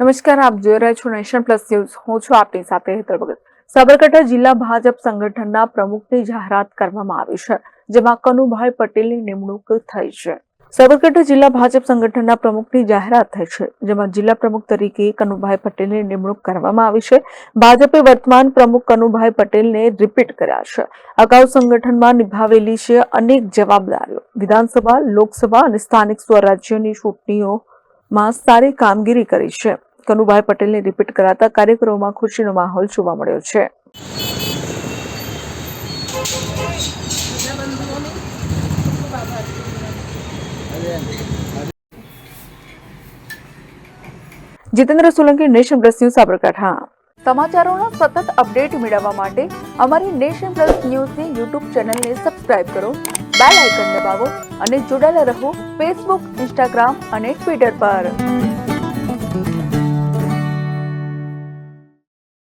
નમસ્કાર, આપ જોઈ રહ્યા છો નેશન પ્લસ ન્યૂઝ. હું છું આપની સાથે હેતર ભગત. સાબરકાંઠા જિલ્લા ભાજપ સંગઠનના પ્રમુખની જાહેરાત કરવામાં આવી છે, જેમાં કનુભાઈ પટેલની નિમણૂક થઈ છે. સાબરકાંઠા જિલ્લા ભાજપ સંગઠનના પ્રમુખની જાહેરાત થઈ છે, જેમાં જિલ્લા પ્રમુખ તરીકે કનુભાઈ પટેલની નિમણૂક કરવામાં આવી છે. ભાજપે વર્તમાન પ્રમુખ કનુભાઈ પટેલને રિપીટ કર્યા છે. અગાઉ સંગઠનમાં નિભાવેલી છે અનેક જવાબદારીઓ. વિધાનસભા, લોકસભા અને સ્થાનિક સ્વરાજ્યની ચૂંટણીઓમાં સારી કામગીરી કરી છે. કનુભાઈ પટેલને રિપીટ કરાતા કાર્યક્રમમાં ખુશીનો માહોલ જોવા મળ્યો છે. Jitendra Solanki, nation plus news, Sabarkantha. સમાચારોના સતત અપડેટ મેળવવા માટે અમારી નેશન પ્લસ ન્યૂઝની યુટ્યુબ ચેનલને સબસ્ક્રાઇબ કરો, બેલ આઇકન દબાવો અને જોડાયેલા રહો ફેસબુક, ઇન્સ્ટાગ્રામ અને ટ્વિટર પર.